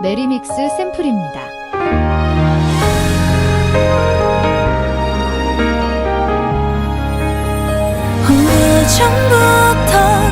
메리믹스 샘플입니다. 오래전부터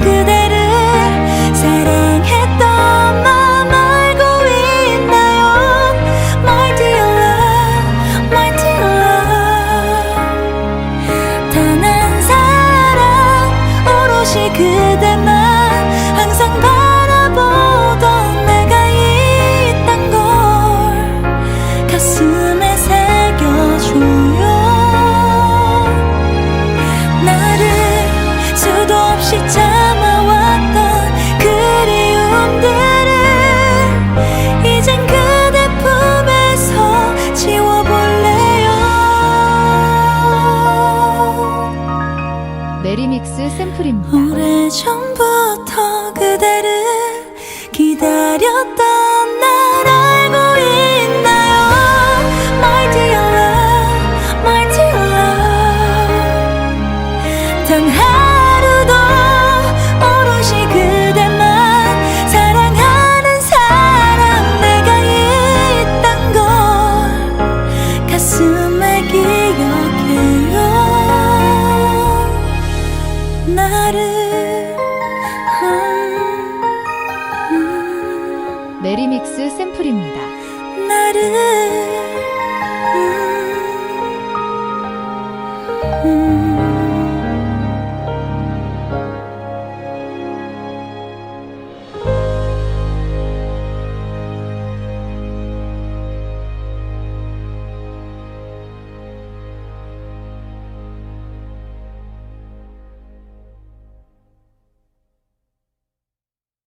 메리믹스 샘플입니다. 오래전부터 그대를 기다렸던 날 알고 있나요 My dear love, my dear love 나를 음, 음, 메리믹스 샘플입니다. 나를 음, 음.